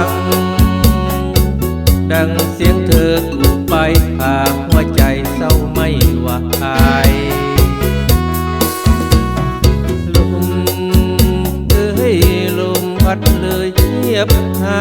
ัง ดังเสียงเธอถูกไปหากหัวใจเศร้าไม่ว่ไหวลมเอ้ยลมพัดเลยเงียบหา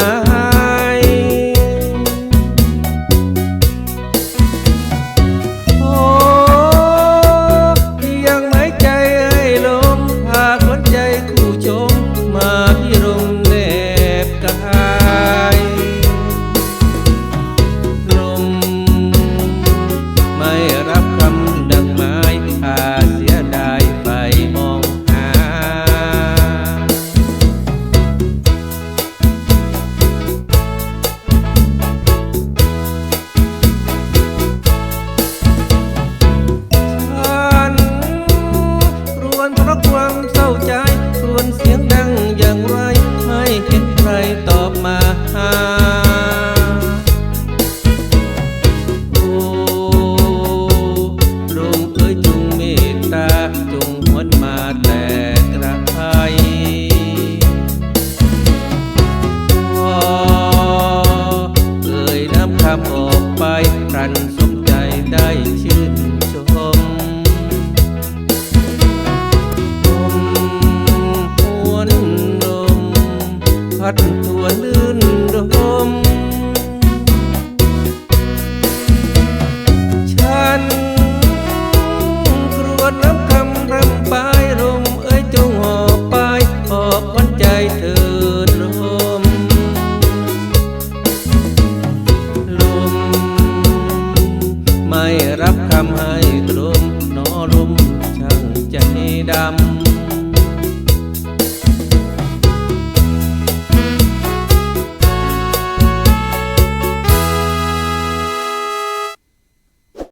ัดตัวลื่นดมฉันกรวดรับคำรำปลายลมเอ้ยจงหอบไปหอบวันใจเธอลมลมไม่รับคำให้ลมนอลมช่างใจดำ